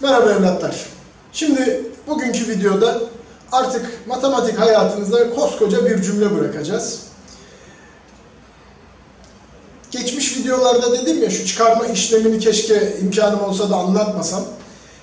Merhaba evlatlar. Şimdi bugünkü videoda artık matematik hayatınızda koskoca bir cümle bırakacağız. Geçmiş videolarda dedim ya şu çıkarma işlemini keşke imkanım olsa da anlatmasam.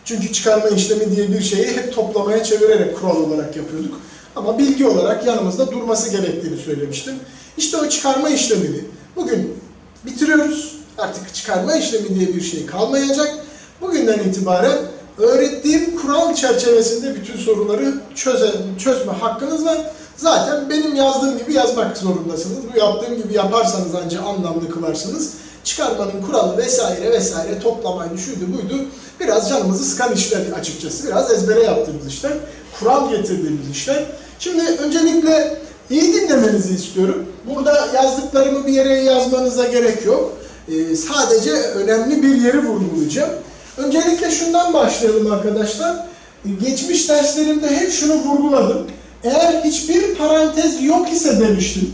Çünkü çıkarma işlemi diye bir şeyi hep toplamaya çevirerek kural olarak yapıyorduk. Ama bilgi olarak yanımızda durması gerektiğini söylemiştim. İşte o çıkarma işlemini bugün bitiriyoruz. Artık çıkarma işlemi diye bir şey kalmayacak. Bugünden itibaren öğrettiğim kural çerçevesinde bütün soruları çöze, çözme hakkınız var. Zaten benim yazdığım gibi yazmak zorundasınız. Bu yaptığım gibi yaparsanız ancak anlamlı kılarsınız. Çıkarmanın kuralı vesaire vesaire toplamaydı şuydu buydu. Biraz canımızı sıkan işler açıkçası. Biraz ezbere yaptığımız işler. Kural getirdiğimiz işler. Şimdi öncelikle iyi dinlemenizi istiyorum. Burada yazdıklarımı bir yere yazmanıza gerek yok. Ee, sadece önemli bir yeri vurgulayacağım. Öncelikle şundan başlayalım arkadaşlar. Geçmiş derslerimde hep şunu vurguladım. Eğer hiçbir parantez yok ise demiştim.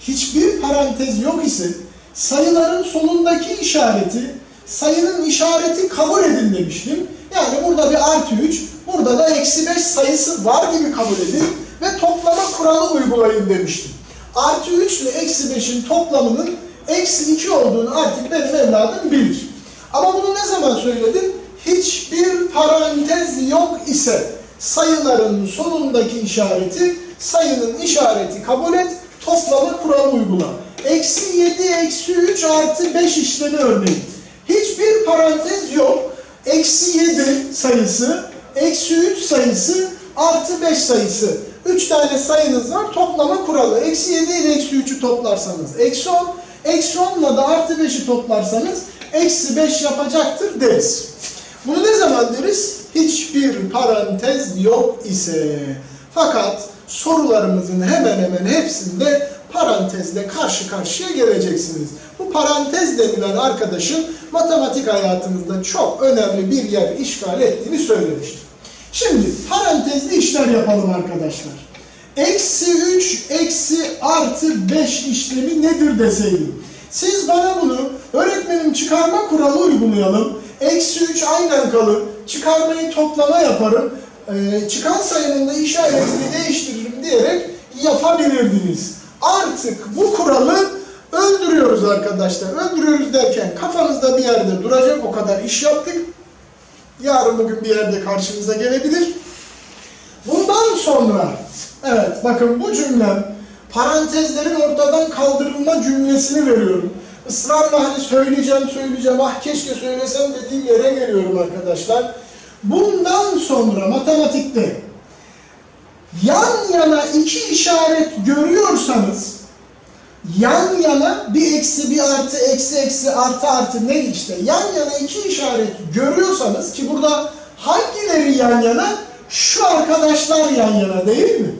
Hiçbir parantez yok ise sayıların sonundaki işareti sayının işareti kabul edin demiştim. Yani burada bir artı 3, burada da eksi 5 sayısı var gibi kabul edin ve toplama kuralı uygulayın demiştim. Artı 3 ile eksi 5'in toplamının eksi 2 olduğunu artık benim evladım bilir. Ama bunu ne zaman söyledim? Hiçbir parantez yok ise sayıların sonundaki işareti sayının işareti kabul et, toplama kuralı uygula. Eksi 7, eksi 3 artı 5 işlemi örneğin. Hiçbir parantez yok. Eksi 7 sayısı, eksi 3 sayısı, artı 5 sayısı. 3 tane sayınız var. Toplama kuralı. Eksi 7 ile eksi 3'ü toplarsanız eksi 10. Eksi 10 ile de artı 5'i toplarsanız eksi 5 yapacaktır deriz. Bunu ne zaman deriz? Hiçbir parantez yok ise. Fakat sorularımızın hemen hemen hepsinde parantezle karşı karşıya geleceksiniz. Bu parantez denilen arkadaşın matematik hayatınızda çok önemli bir yer işgal ettiğini söylemiştim. Şimdi parantezli işler yapalım arkadaşlar. Eksi 3, eksi artı 5 işlemi nedir deseydim. Siz bana bunu öğretmenim çıkarma kuralı uygulayalım. Eksi 3 aynen kalır. Çıkarmayı toplama yaparım. Ee, çıkan sayının da işaretini değiştiririm diyerek yapabilirdiniz. Artık bu kuralı öldürüyoruz arkadaşlar. Öldürüyoruz derken kafanızda bir yerde duracak o kadar iş yaptık. Yarın bugün bir yerde karşınıza gelebilir. Bundan sonra, evet bakın bu cümlem parantezlerin ortadan kaldırılma cümlesini veriyorum. Israrla hani söyleyeceğim söyleyeceğim, ah keşke söylesem dediğim yere geliyorum arkadaşlar. Bundan sonra matematikte yan yana iki işaret görüyorsanız yan yana bir eksi bir artı eksi eksi artı artı ne işte yan yana iki işaret görüyorsanız ki burada hangileri yan yana? Şu arkadaşlar yan yana değil mi?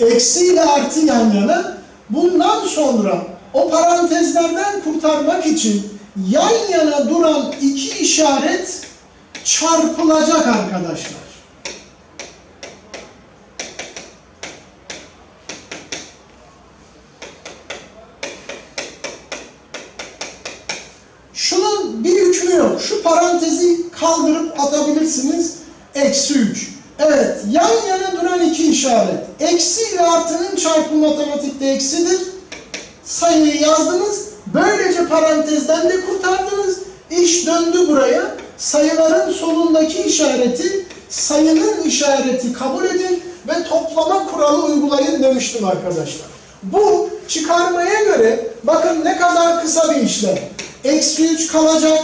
Eksi ile artı yan yana. Bundan sonra o parantezlerden kurtarmak için yan yana duran iki işaret çarpılacak arkadaşlar. Şunun bir hükmü yok. Şu parantezi kaldırıp atabilirsiniz. Eksi 3. Evet, yan yana duran iki işaret. Eksi ile artının çarpımı matematikte eksidir. Sayıyı yazdınız. Böylece parantezden de kurtardınız. İş döndü buraya. Sayıların sonundaki işareti sayının işareti kabul edin ve toplama kuralı uygulayın demiştim arkadaşlar. Bu çıkarmaya göre bakın ne kadar kısa bir işlem. Eksi 3 kalacak.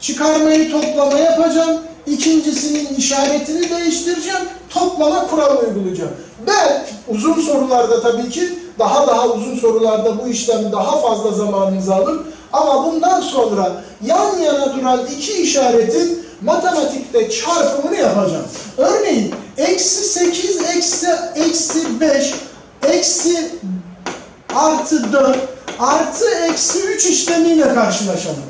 Çıkarmayı toplama yapacağım. İkincisinin işaretini değiştireceğim. Toplama kuralı uygulayacağım. Ben uzun sorularda tabii ki daha daha uzun sorularda bu işlem daha fazla zamanınızı alır. Ama bundan sonra yan yana duran iki işaretin matematikte çarpımını yapacağım. Örneğin eksi 8 eksi eksi 5 eksi artı 4 artı eksi 3 işlemiyle karşılaşalım.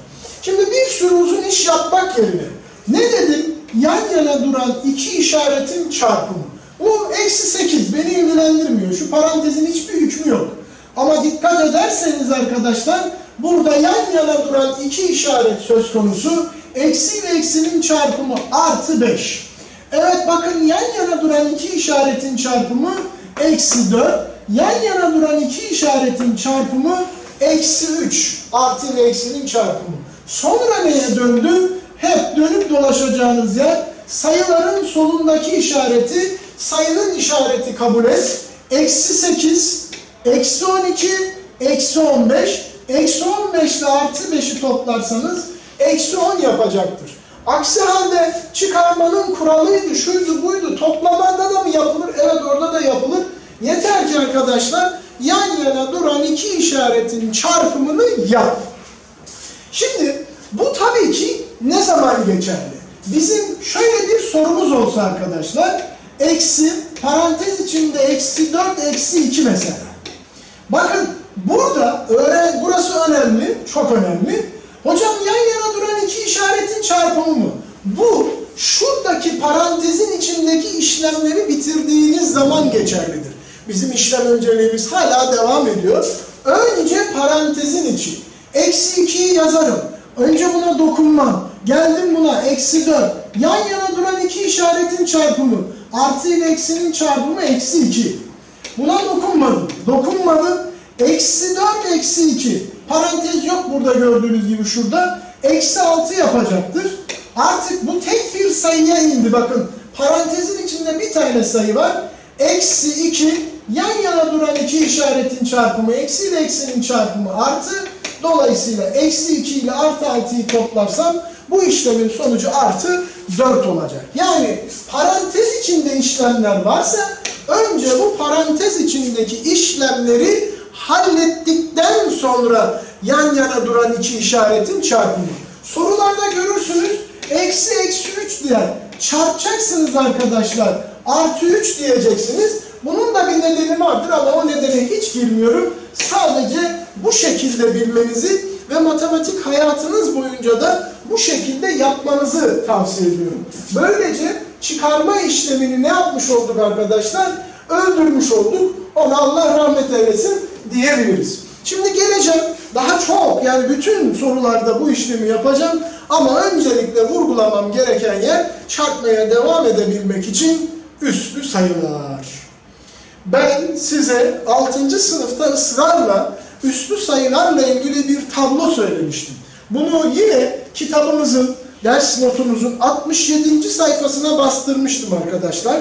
Şimdi bir sürü uzun iş yapmak yerine ne dedim? Yan yana duran iki işaretin çarpımı. Bu eksi 8 beni ilgilendirmiyor. Şu parantezin hiçbir hükmü yok. Ama dikkat ederseniz arkadaşlar burada yan yana duran iki işaret söz konusu. eksi ile eksinin çarpımı artı 5. Evet bakın yan yana duran iki işaretin çarpımı eksi 4. Yan yana duran iki işaretin çarpımı eksi 3. Artı ile eksinin çarpımı. Sonra neye döndü? Hep dönüp dolaşacağınız yer sayıların solundaki işareti sayının işareti kabul et. Eksi 8, eksi 12, eksi 15. Eksi 15 ile artı 5'i toplarsanız eksi 10 yapacaktır. Aksi halde çıkarmanın kuralıydı, şuydu buydu. Toplamada da mı yapılır? Evet orada da yapılır. Yeter ki arkadaşlar yan yana duran iki işaretin çarpımını yap. Şimdi bu tabii ki ne zaman geçerli? Bizim şöyle bir sorumuz olsa arkadaşlar. Eksi, parantez içinde eksi 4, eksi 2 mesela. Bakın burada öğren, burası önemli, çok önemli. Hocam yan yana duran iki işaretin çarpımı mı? Bu şuradaki parantezin içindeki işlemleri bitirdiğiniz zaman geçerlidir. Bizim işlem önceliğimiz hala devam ediyor. Önce parantezin içi. Eksi 2'yi yazarım. Önce buna dokunmam. Geldim buna eksi 4. Yan yana duran iki işaretin çarpımı. Artı ile eksinin çarpımı eksi 2. Buna dokunmadım. Dokunmadım. Eksi 4 eksi 2. Parantez yok burada gördüğünüz gibi şurada. Eksi 6 yapacaktır. Artık bu tek bir sayıya indi. Bakın parantezin içinde bir tane sayı var. Eksi 2 yan yana duran iki işaretin çarpımı eksi ile eksinin çarpımı artı. Dolayısıyla eksi 2 ile artı 6'yı toplarsam bu işlemin sonucu artı 4 olacak. Yani parantez içinde işlemler varsa önce bu parantez içindeki işlemleri hallettikten sonra yan yana duran iki işaretin çarpımı. Sorularda görürsünüz eksi eksi 3 diye çarpacaksınız arkadaşlar. Artı 3 diyeceksiniz. Bunun da bir nedeni vardır ama o nedene hiç girmiyorum. Sadece bu şekilde bilmenizi ve matematik hayatınız boyunca da bu şekilde yapmanızı tavsiye ediyorum. Böylece çıkarma işlemini ne yapmış olduk arkadaşlar? Öldürmüş olduk. Ona Allah rahmet eylesin diyebiliriz. Şimdi geleceğim daha çok yani bütün sorularda bu işlemi yapacağım ama öncelikle vurgulamam gereken yer çarpmaya devam edebilmek için üslü sayılar. Ben size 6. sınıfta ısrarla üslü sayılarla ilgili bir tablo söylemiştim. Bunu yine kitabımızın, ders notumuzun 67. sayfasına bastırmıştım arkadaşlar.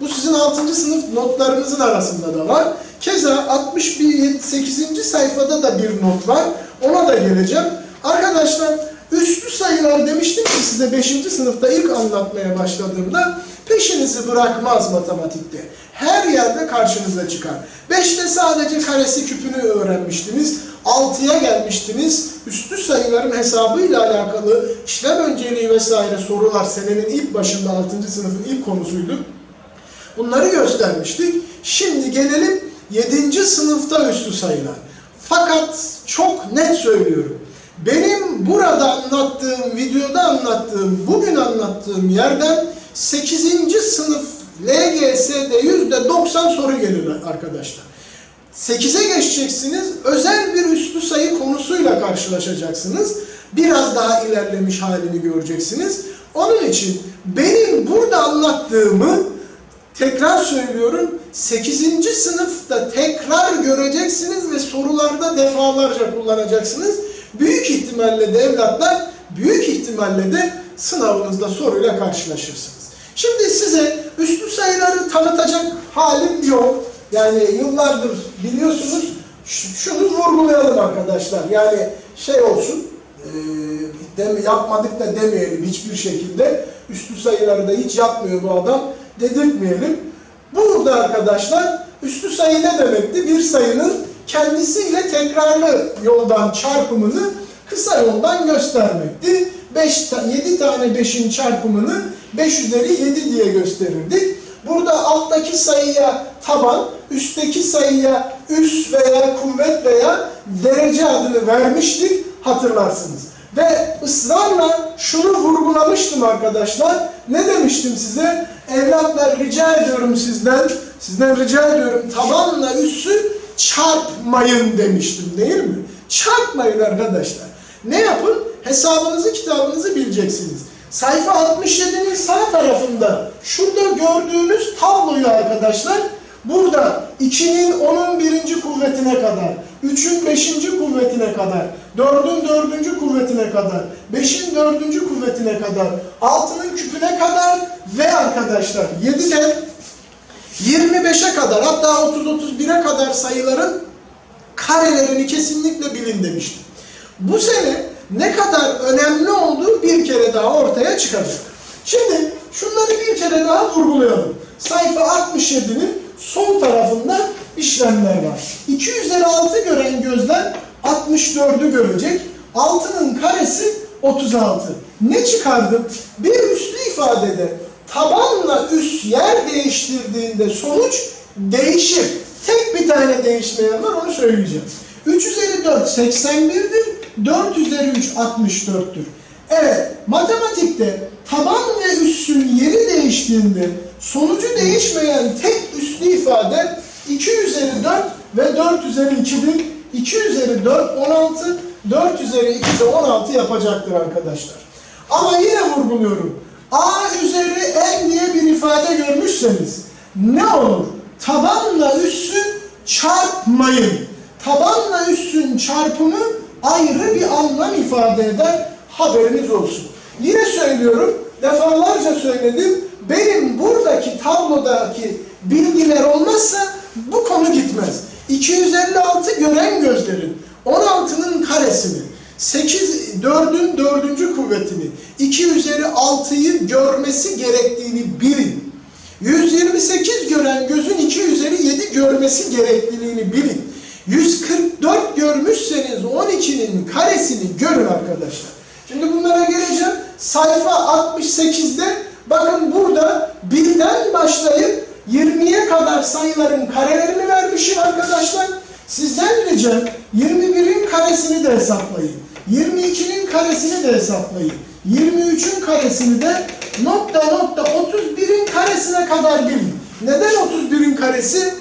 Bu sizin 6. sınıf notlarınızın arasında da var. Keza 68. sayfada da bir not var. Ona da geleceğim. Arkadaşlar üslü sayılar demiştim ki size 5. sınıfta ilk anlatmaya başladığımda peşinizi bırakmaz matematikte. Her yerde karşınıza çıkar. 5'te sadece karesi küpünü öğrenmiştiniz. 6'ya gelmiştiniz. Üstü sayıların hesabıyla alakalı işlem önceliği vesaire sorular senenin ilk başında 6. sınıfın ilk konusuydu. Bunları göstermiştik. Şimdi gelelim 7. sınıfta üstü sayılar. Fakat çok net söylüyorum. Benim burada anlattığım, videoda anlattığım, bugün anlattığım yerden 8. sınıf LGS'de %90 soru gelir arkadaşlar. 8'e geçeceksiniz, özel bir üstü sayı konusuyla karşılaşacaksınız. Biraz daha ilerlemiş halini göreceksiniz. Onun için benim burada anlattığımı tekrar söylüyorum 8. sınıfta tekrar göreceksiniz ve sorularda defalarca kullanacaksınız. Büyük ihtimalle de evlatlar büyük ihtimalle de sınavınızda soruyla karşılaşırsınız. Şimdi size üstü sayıları tanıtacak halim yok. Yani yıllardır biliyorsunuz şunu vurgulayalım arkadaşlar. Yani şey olsun e, dem- yapmadık da demeyelim hiçbir şekilde. Üstü sayıları da hiç yapmıyor bu adam dedirtmeyelim. Burada arkadaşlar üstü sayı ne demekti? Bir sayının kendisiyle tekrarlı yoldan çarpımını kısa yoldan göstermekti. 5 7 tane 5'in çarpımını 5 üzeri 7 diye gösterirdik. Burada alttaki sayıya taban, üstteki sayıya üs veya kuvvet veya derece adını vermiştik hatırlarsınız. Ve ısrarla şunu vurgulamıştım arkadaşlar. Ne demiştim size? Evlatlar rica ediyorum sizden, sizden rica ediyorum tabanla üssü çarpmayın demiştim değil mi? Çarpmayın arkadaşlar. Ne yapın? Hesabınızı kitabınızı bileceksiniz. Sayfa 67'nin sağ tarafında şurada gördüğünüz tabloyu arkadaşlar burada 2'nin 10'un birinci kuvvetine kadar, 3'ün 5. kuvvetine kadar, 4'ün 4. kuvvetine kadar, 5'in 4. kuvvetine kadar, 6'nın küpüne kadar ve arkadaşlar 7'den 25'e kadar hatta 30-31'e kadar sayıların karelerini kesinlikle bilin demiştim. Bu sene ne kadar önemli olduğu bir kere daha ortaya çıkacak. Şimdi şunları bir kere daha vurgulayalım. Sayfa 67'nin sol tarafında işlemler var. 2 üzeri 6 gören gözler 64'ü görecek. 6'nın karesi 36. Ne çıkardım? Bir üslü ifadede tabanla üst yer değiştirdiğinde sonuç değişir. Tek bir tane değişmeyen var onu söyleyeceğim. 3 üzeri 4 81'dir. 4 üzeri 3 64'tür. Evet, matematikte taban ve üssün yeri değiştiğinde sonucu değişmeyen tek üslü ifade 2 üzeri 4 ve 4 üzeri 2'dir. 2 üzeri 4 16, 4 üzeri 2 de 16 yapacaktır arkadaşlar. Ama yine vurguluyorum. A üzeri n diye bir ifade görmüşseniz ne olur? Tabanla üssün çarpmayın. Tabanla üssün çarpımı ayrı bir anlam ifade eder. Haberiniz olsun. Yine söylüyorum, defalarca söyledim. Benim buradaki tablodaki bilgiler olmazsa bu konu gitmez. 256 gören gözlerin 16'nın karesini 8 4'ün 4. kuvvetini 2 üzeri 6'yı görmesi gerektiğini bilin. 128 gören gözün 2 üzeri 7 görmesi gerekliliğini bilin. 144 görmüşseniz 12'nin karesini görün arkadaşlar. Şimdi bunlara geleceğim. Sayfa 68'de bakın burada birden başlayıp 20'ye kadar sayıların karelerini vermişim arkadaşlar. Sizden ricam 21'in karesini de hesaplayın. 22'nin karesini de hesaplayın. 23'ün karesini de nokta nokta 31'in karesine kadar bilin. Neden 31'in karesi?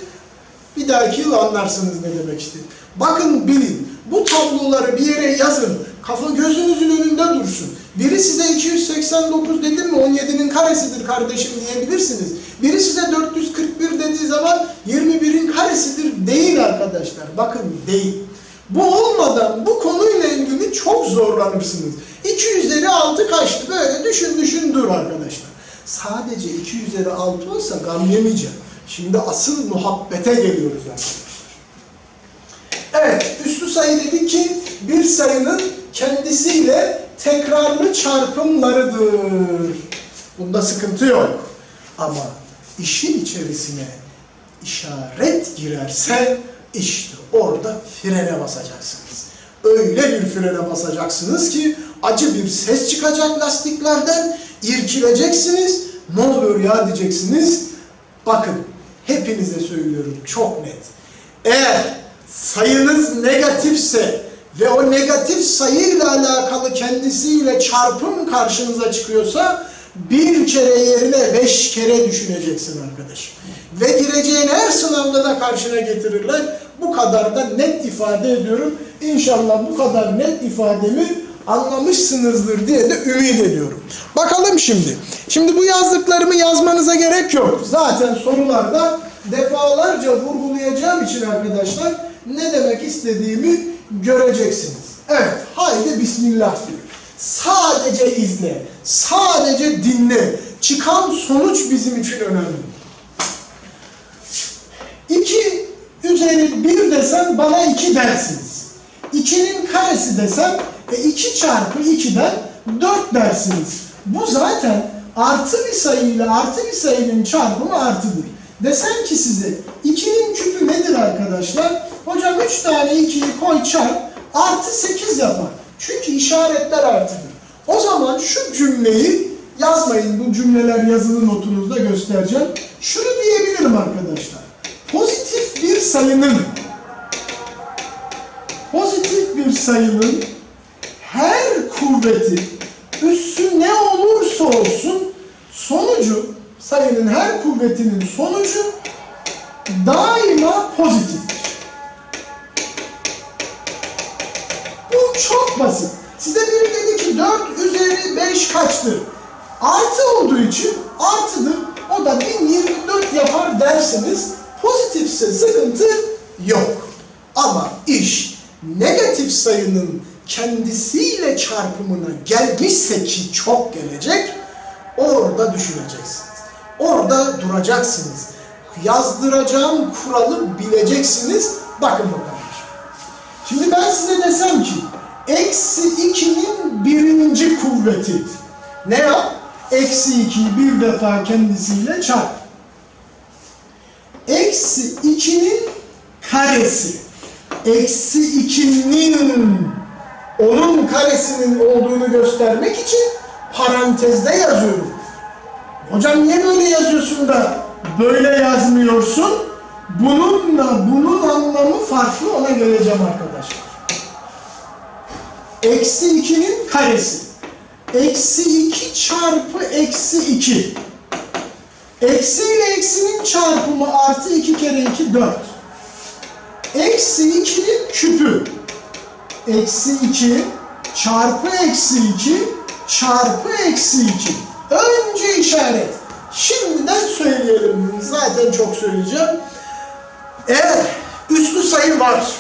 Bir dahaki yıl anlarsınız ne demek istediğim. Bakın bilin. Bu tabloları bir yere yazın. Kafa gözünüzün önünde dursun. Biri size 289 dedim mi 17'nin karesidir kardeşim diyebilirsiniz. Biri size 441 dediği zaman 21'in karesidir değil arkadaşlar. Bakın değil. Bu olmadan bu konuyla ilgili çok zorlanırsınız. 2 üzeri 6 kaçtı böyle düşün düşün dur arkadaşlar. Sadece 2 üzeri 6 olsa gam yemeyeceğim. Şimdi asıl muhabbete geliyoruz arkadaşlar. Evet, üslü sayı dedik ki bir sayının kendisiyle tekrarlı çarpımlarıdır. Bunda sıkıntı yok. Ama işin içerisine işaret girerse işte orada frene basacaksınız. Öyle bir frene basacaksınız ki acı bir ses çıkacak lastiklerden, irkileceksiniz. Ne oluyor ya diyeceksiniz. Bakın hepinize söylüyorum çok net. Eğer sayınız negatifse ve o negatif sayıyla alakalı kendisiyle çarpım karşınıza çıkıyorsa bir kere yerine beş kere düşüneceksin arkadaş. Ve gireceğin her sınavda da karşına getirirler. Bu kadar da net ifade ediyorum. İnşallah bu kadar net ifademi anlamışsınızdır diye de ümit ediyorum. Bakalım şimdi. Şimdi bu yazdıklarımı yazmanıza gerek yok. Zaten sorularda defalarca vurgulayacağım için arkadaşlar ne demek istediğimi göreceksiniz. Evet, haydi bismillah diyor. Sadece izle, sadece dinle. Çıkan sonuç bizim için önemli. 2 üzeri 1 desem bana 2 dersiniz. 2'nin karesi desem e 2 çarpı 2'den 4 dersiniz. Bu zaten artı bir sayıyla artı bir sayının çarpımı artıdır. Desem ki size 2'nin küpü nedir arkadaşlar? Hocam 3 tane 2'yi koy çarp artı 8 yapar. Çünkü işaretler artıdır. O zaman şu cümleyi yazmayın. Bu cümleler yazılı notunuzda göstereceğim. Şunu diyebilirim arkadaşlar. Pozitif bir sayının pozitif bir sayının her kuvveti üssü ne olursa olsun sonucu sayının her kuvvetinin sonucu daima pozitiftir. Bu çok basit. Size biri dedi ki 4 üzeri 5 kaçtır? Artı olduğu için artıdır. O da 1024 yapar derseniz pozitifse sıkıntı yok. Ama iş negatif sayının kendisiyle çarpımına gelmişse ki çok gelecek, orada düşüneceksiniz. Orada duracaksınız. Yazdıracağım kuralı bileceksiniz. Bakın bakalım. Şimdi ben size desem ki eksi 2'nin birinci kuvveti ne yap? Eksi 2'yi bir defa kendisiyle çarp. Eksi 2'nin karesi. Eksi 2'nin onun karesinin olduğunu göstermek için parantezde yazıyorum. Hocam niye böyle yazıyorsun da böyle yazmıyorsun? Bununla bunun anlamı farklı ona geleceğim arkadaşlar. Eksi 2'nin karesi. Eksi 2 çarpı eksi 2. Eksi ile eksinin çarpımı artı 2 kere 2 4. Eksi 2'nin küpü. Eksi 2 çarpı eksi 2 çarpı eksi 2. Önce işaret. Şimdiden söyleyelim. Zaten çok söyleyeceğim. Eğer üslü sayı var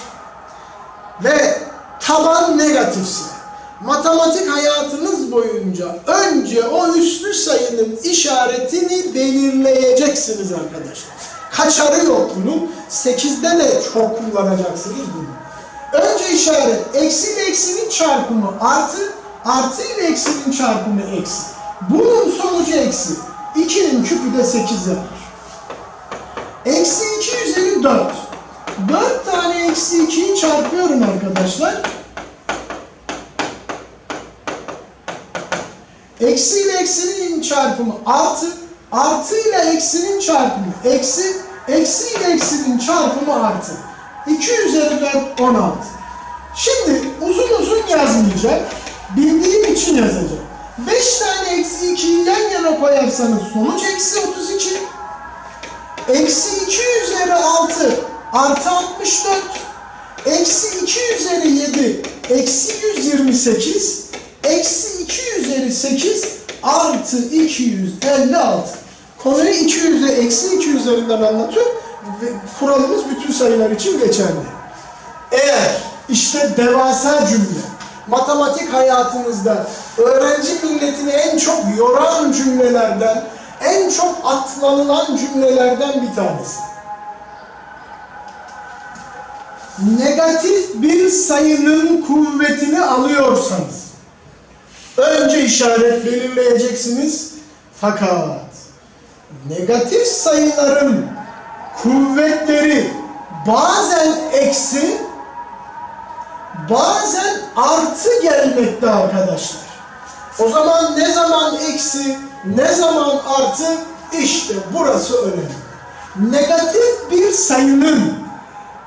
ve taban negatifse matematik hayatınız boyunca önce o üslü sayının işaretini belirleyeceksiniz arkadaşlar. Kaçarı yok bunun. 8'de de çok kullanacaksınız bunu. Önce işaret eksi ile eksinin çarpımı artı, artı ile eksinin çarpımı eksi. Bunun sonucu eksi. 2'nin küpü de 8 yapar. Eksi 2 üzeri 4. 4 tane eksi 2'yi çarpıyorum arkadaşlar. Eksi ile eksinin çarpımı artı, artı ile eksinin çarpımı eksi, eksi ile eksinin çarpımı artı. 2 üzeri 4, 16. Şimdi uzun uzun yazmayacağım. Bildiğim için yazacağım. 5 tane eksi 2'yi yan yana koyarsanız sonuç eksi 32. Eksi 2 üzeri 6 artı 64. Eksi 2 üzeri 7 eksi 128. Eksi 2 üzeri 8 artı 256. Konuyu 200'e eksi 2 üzerinden anlatıyorum. Ve kuralımız bütün sayılar için geçerli. Eğer işte devasa cümle, matematik hayatınızda öğrenci milletini en çok yoran cümlelerden, en çok atlanılan cümlelerden bir tanesi. Negatif bir sayının kuvvetini alıyorsanız, önce işaret belirleyeceksiniz. Fakat negatif sayıların kuvvetleri bazen eksi, bazen artı gelmekte arkadaşlar. O zaman ne zaman eksi, ne zaman artı işte burası önemli. Negatif bir sayının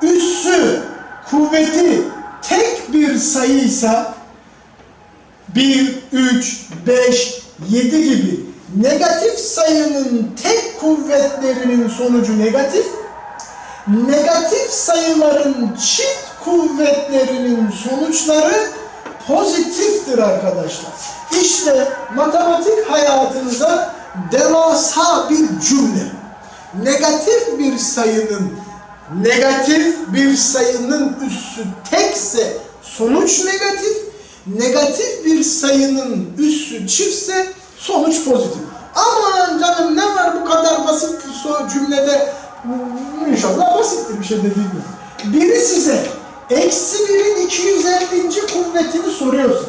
üssü, kuvveti tek bir sayıysa 1, 3, 5, 7 gibi negatif sayının tek kuvvetlerinin sonucu negatif, negatif sayıların çift kuvvetlerinin sonuçları pozitiftir arkadaşlar. İşte matematik hayatınıza devasa bir cümle. Negatif bir sayının negatif bir sayının üssü tekse sonuç negatif, negatif bir sayının üssü çiftse sonuç pozitif. Aman canım ne var bu kadar basit bir cümlede inşallah basittir bir şey dediğim gibi. Biri size eksi birin 250. kuvvetini soruyorsa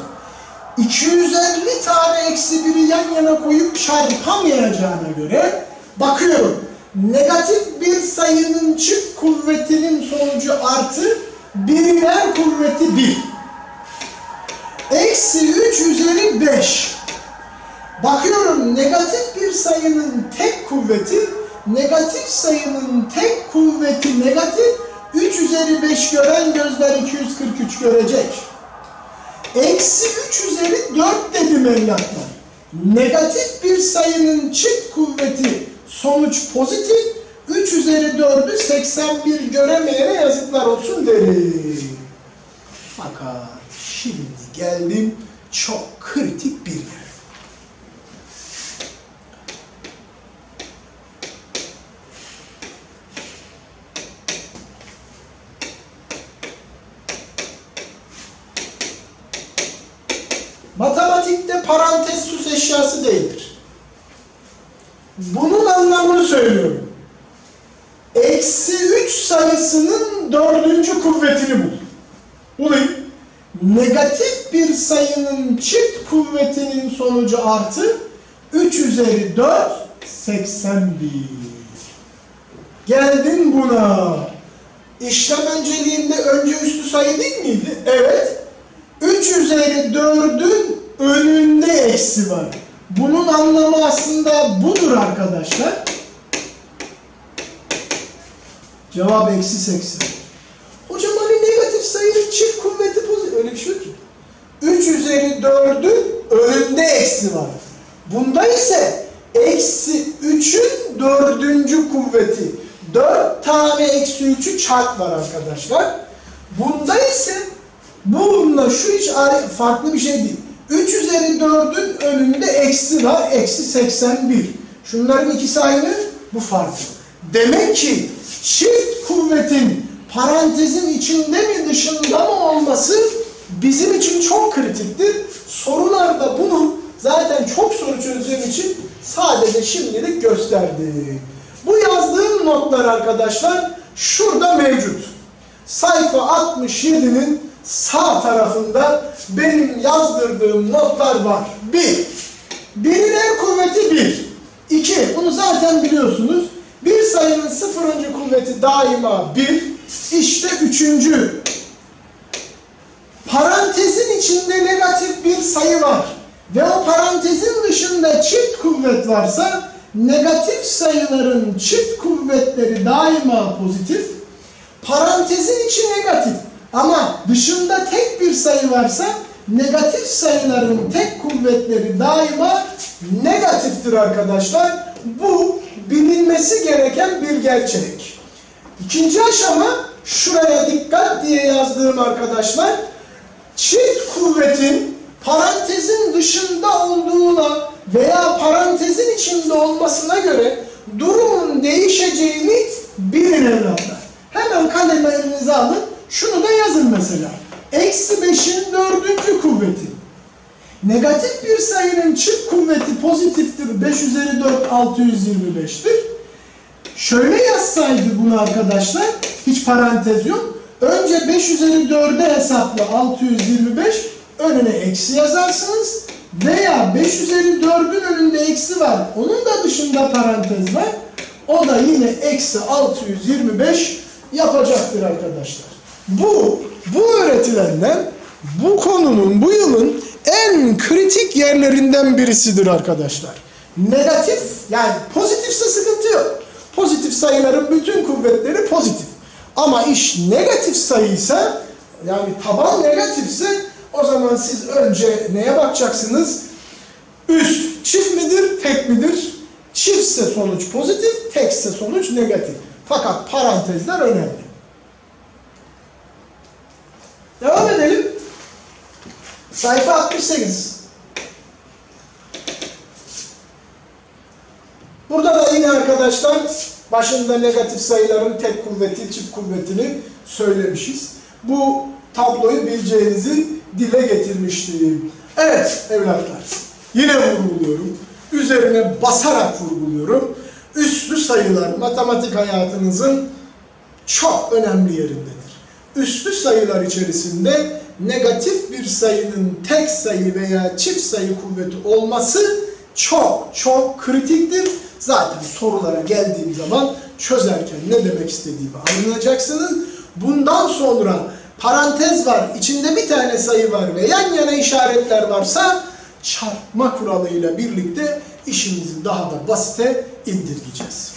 250 tane eksi biri yan yana koyup çarpamayacağına göre bakıyorum negatif bir sayının çift kuvvetinin sonucu artı biriler kuvveti 1. Eksi 3 üzeri 5. Bakıyorum negatif bir sayının tek kuvveti, negatif sayının tek kuvveti negatif, 3 üzeri 5 gören gözler 243 görecek. Eksi 3 üzeri 4 dedim evlatlar. Negatif bir sayının çift kuvveti sonuç pozitif, 3 üzeri 4'ü 81 göremeyene yazıklar olsun derim. Fakat şimdi geldim çok kritik bir yere. Matematikte parantez sus eşyası değildir. Bunun anlamını söylüyorum. Eksi 3 sayısının dördüncü kuvvetini bul. Bulayım. Negatif bir sayının çift kuvvetinin sonucu artı 3 üzeri 4, 81. Geldin buna. İşlem önceliğinde önce üstü sayı değil miydi? Evet. 3 üzeri 4'ün önünde eksi var. Bunun anlamı aslında budur arkadaşlar. Cevap eksi 80. Hocam hani negatif sayının çift kuvveti pozitif. Öyle bir şey yok ki. 3 üzeri 4'ün önünde eksi var. Bunda ise eksi 3'ün dördüncü kuvveti. 4 tane eksi 3'ü çarp var arkadaşlar. Bunda ise bununla şu hiç farklı bir şey değil. 3 üzeri 4'ün önünde eksi var. Eksi 81. Şunların ikisi aynı. Bu farklı. Demek ki çift kuvvetin parantezin içinde mi dışında mı olması bizim için çok kritiktir. Sorularda bunu zaten çok soru çözdüğüm için sadece şimdilik gösterdim. Bu yazdığım notlar arkadaşlar şurada mevcut. Sayfa 67'nin sağ tarafında benim yazdırdığım notlar var. 1. Birin en kuvveti 1. 2. Bunu zaten biliyorsunuz. Bir sayının sıfırıncı kuvveti daima 1. İşte üçüncü. Parantezin içinde negatif bir sayı var. Ve o parantezin dışında çift kuvvet varsa negatif sayıların çift kuvvetleri daima pozitif. Parantezin içi negatif. Ama dışında tek bir sayı varsa negatif sayıların tek kuvvetleri daima negatiftir arkadaşlar. Bu bilinmesi gereken bir gerçek. İkinci aşama şuraya dikkat diye yazdığım arkadaşlar çift kuvvetin parantezin dışında olduğuna veya parantezin içinde olmasına göre durumun değişeceğini bilin evlatlar. Hemen kaleme elinize alın. Şunu da yazın mesela. Eksi 5'in dördüncü kuvveti. Negatif bir sayının çift kuvveti pozitiftir. 5 üzeri 4 625'tir. Şöyle yazsaydı bunu arkadaşlar, hiç parantez yok. Önce 5 üzeri 4'e hesapla 625, önüne eksi yazarsınız. Veya 5 üzeri 4'ün önünde eksi var, onun da dışında parantez var. O da yine eksi 625 yapacaktır arkadaşlar. Bu, bu öğretilenden bu konunun bu yılın en kritik yerlerinden birisidir arkadaşlar. Negatif yani pozitifse sıkıntı yok. Pozitif sayıların bütün kuvvetleri pozitif. Ama iş negatif sayıysa yani taban negatifse o zaman siz önce neye bakacaksınız? Üst çift midir, tek midir? Çiftse sonuç pozitif, tekse sonuç negatif. Fakat parantezler önemli. Devam edelim. Sayfa 68. Burada da yine arkadaşlar başında negatif sayıların tek kuvveti, çift kuvvetini söylemişiz. Bu tabloyu bileceğinizi dile getirmiştim. Evet evlatlar, yine vurguluyorum. Üzerine basarak vurguluyorum. Üslü sayılar matematik hayatınızın çok önemli yerindedir. Üslü sayılar içerisinde negatif bir sayının tek sayı veya çift sayı kuvveti olması çok çok kritiktir. Zaten sorulara geldiğim zaman çözerken ne demek istediğimi anlayacaksınız. Bundan sonra parantez var, içinde bir tane sayı var ve yan yana işaretler varsa çarpma kuralıyla birlikte işimizi daha da basite indirgeyeceğiz.